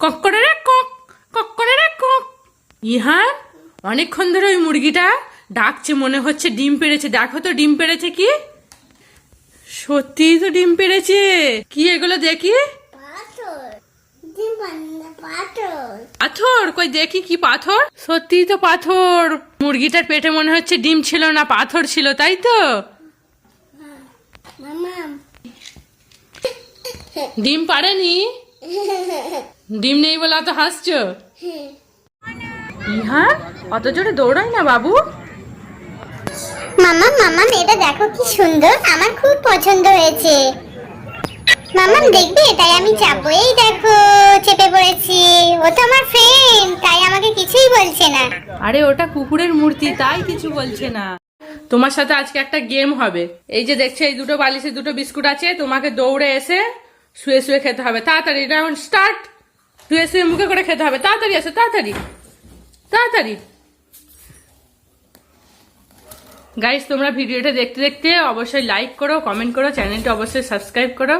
Cock করে রে কক কক করে রে কক। ইহান অনেকক্ষণ ধরে ওই মুরগিটা ডাকছে মনে হচ্ছে ডিম পেড়েছে। দেখো তো ডিম পেড়েছে কি? সত্যিই তো ডিম পেড়েছে। কি এগুলো দেখি? পাথর। কই দেখি কি পাথর? সত্যিই তো পাথর। মুরগিটার পেটে মনে হচ্ছে ডিম ছিল না পাথর ছিল তাই তো? ডিম পারেনি ডিম নেই বলে অত হাসছো? ইহান অত জোরে দৌড়াই না বাবু। মামা মামা এটা দেখো কি সুন্দর আমার খুব পছন্দ হয়েছে। মামা দেখবে তাই আমি চাপবো এই দেখো চেপে পড়েছি। ও তো আমার ফ্রেন্ড তাই আমাকে কিছুই বলছে না। আরে ওটা কুকুরের মূর্তি তাই কিছু বলছে না। তোমার সাথে আজকে একটা গেম হবে। এই যে দেখছ এই দুটো বালিশে দুটো বিস্কুট আছে তোমাকে দৌড়ে এসে শুয়ে শুয়ে খেতে হবে। তাড়াতাড়ি রাউন্ড স্টার্ট শুয়ে এসে মুখে করে খেতে হবে। তাড়াতাড়ি আসো তাড়াতাড়ি। তাড়াতাড়ি। গাইস তোমরা ভিডিওটা দেখতে দেখতে অবশ্যই লাইক করো কমেন্ট করো চ্যানেলটা অবশ্যই সাবস্ক্রাইব করো।